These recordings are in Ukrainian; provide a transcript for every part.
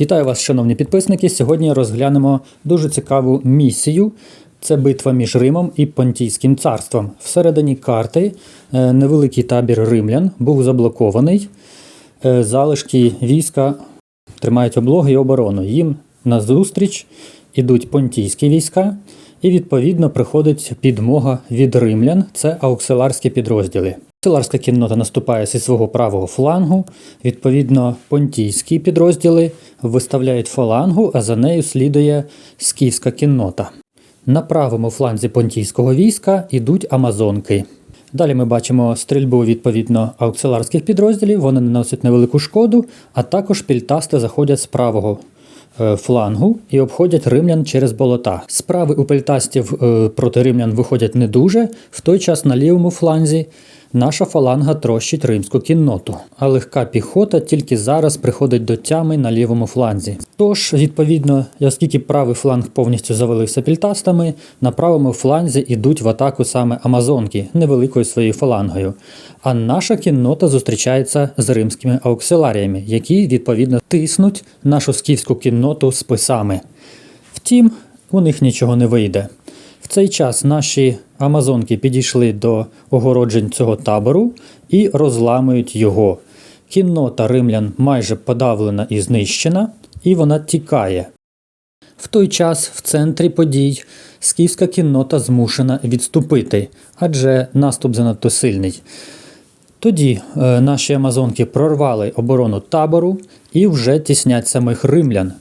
Вітаю вас, шановні підписники. Сьогодні розглянемо дуже цікаву місію. Це битва між Римом і Понтійським царством. Всередині карти е, невеликий табір римлян був заблокований. Е, Залишки війська тримають облоги і оборону. Їм назустріч ідуть понтійські війська, і відповідно приходить підмога від римлян. Це ауксиларські підрозділи. Ауксиларська кіннота наступає зі свого правого флангу. Відповідно, понтійські підрозділи виставляють фалангу, а за нею слідує скіфська кіннота. На правому фланзі понтійського війська йдуть амазонки. Далі ми бачимо стрільбу відповідно ауксиларських підрозділів, вони наносять невелику шкоду, а також пільтасти заходять з правого е, флангу і обходять римлян через болота. Справи у пельтастів е, проти римлян виходять не дуже. В той час на лівому фланзі наша фаланга трощить римську кінноту, а легка піхота тільки зараз приходить до тями на лівому фланзі. Тож, відповідно, оскільки правий фланг повністю завалився пільтастами, на правому фланзі йдуть в атаку саме амазонки невеликою своєю фалангою. А наша кіннота зустрічається з римськими ауксиларіями, які відповідно тиснуть нашу скіфську кінноту списами. Втім, у них нічого не вийде. В цей час наші амазонки підійшли до огороджень цього табору і розламують його. Кіннота римлян майже подавлена і знищена, і вона тікає. В той час в центрі подій скіфська кіннота змушена відступити, адже наступ занадто сильний. Тоді е, наші амазонки прорвали оборону табору і вже тіснять самих римлян.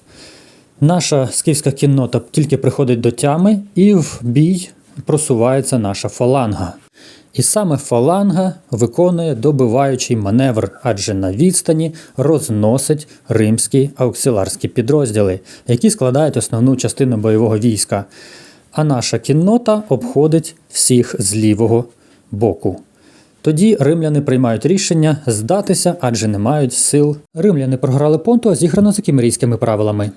Наша скіфська кіннота тільки приходить до тями, і в бій просувається наша фаланга. І саме фаланга виконує добиваючий маневр, адже на відстані розносить римські ауксиларські підрозділи, які складають основну частину бойового війська. А наша кіннота обходить всіх з лівого боку. Тоді римляни приймають рішення здатися, адже не мають сил. Римляни програли понту, зіграно за кімерійськими правилами.